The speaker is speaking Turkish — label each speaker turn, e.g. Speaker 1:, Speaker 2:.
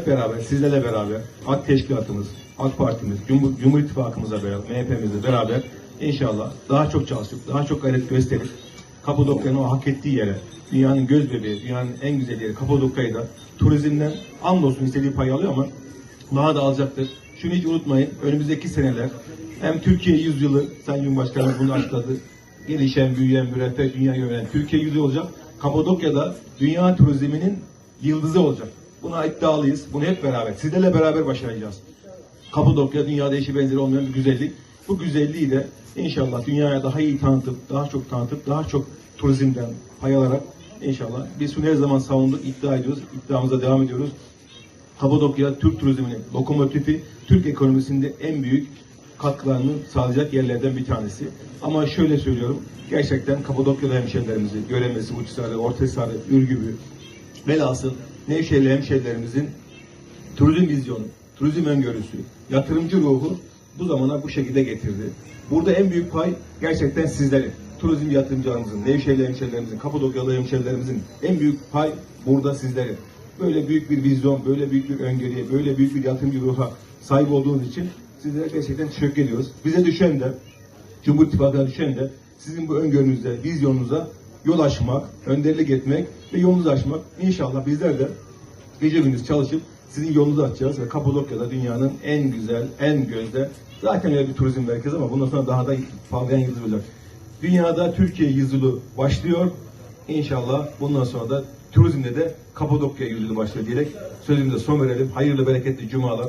Speaker 1: Hep beraber, sizlerle beraber AK Teşkilatımız, AK Partimiz, Cumhur, Cumhur İttifakımızla beraber, MHP'mizle beraber inşallah daha çok çalışıp, daha çok gayret gösterip Kapadokya'nın o hak ettiği yere, dünyanın göz bebeği, dünyanın en güzel yeri Kapadokya'yı da turizmden andolsun istediği payı alıyor ama daha da alacaktır. Şunu hiç unutmayın, önümüzdeki seneler hem Türkiye yüzyılı, Sayın Cumhurbaşkanımız bunu açıkladı, gelişen, büyüyen, müreffeh, dünyayı yöneten Türkiye yüzyılı olacak. Kapadokya'da dünya turizminin yıldızı olacak. Buna iddialıyız. Bunu hep beraber, sizlerle beraber başaracağız. Kapadokya dünyada eşi benzeri olmayan bir güzellik. Bu güzelliği de inşallah dünyaya daha iyi tanıtıp, daha çok tanıtıp, daha çok turizmden pay alarak inşallah biz bunu her zaman savunduk, iddia ediyoruz, iddiamıza devam ediyoruz. Kapadokya Türk turizminin lokomotifi, Türk ekonomisinde en büyük katkılarını sağlayacak yerlerden bir tanesi. Ama şöyle söylüyorum, gerçekten Kapadokya'da hemşehrilerimizi, Göremesi, Uçsarı, Ortasarı, Ürgüp'ü, velhasıl Nevşehirli hemşehrilerimizin turizm vizyonu, turizm öngörüsü, yatırımcı ruhu bu zamana bu şekilde getirdi. Burada en büyük pay gerçekten sizlerin. Turizm yatırımcılarımızın, Nevşehirli hemşehrilerimizin, Kapadokyalı hemşehrilerimizin en büyük pay burada sizlerin. Böyle büyük bir vizyon, böyle büyük bir öngörüye, böyle büyük bir yatırımcı ruha sahip olduğunuz için sizlere gerçekten teşekkür ediyoruz. Bize düşen de, Cumhur İttifakı'na düşen de sizin bu öngörünüze, vizyonunuza yol açmak, önderlik etmek ve yolunuzu açmak. İnşallah bizler de gece gündüz çalışıp sizin yolunuzu açacağız ve Kapadokya'da dünyanın en güzel, en gözde, zaten öyle bir turizm merkezi ama bundan sonra daha da parlayan yıldız olacak. Dünyada Türkiye yüzyılı başlıyor. İnşallah bundan sonra da turizmde de Kapadokya yüzyılı başlıyor diyerek sözümüze son verelim. Hayırlı bereketli cumalar.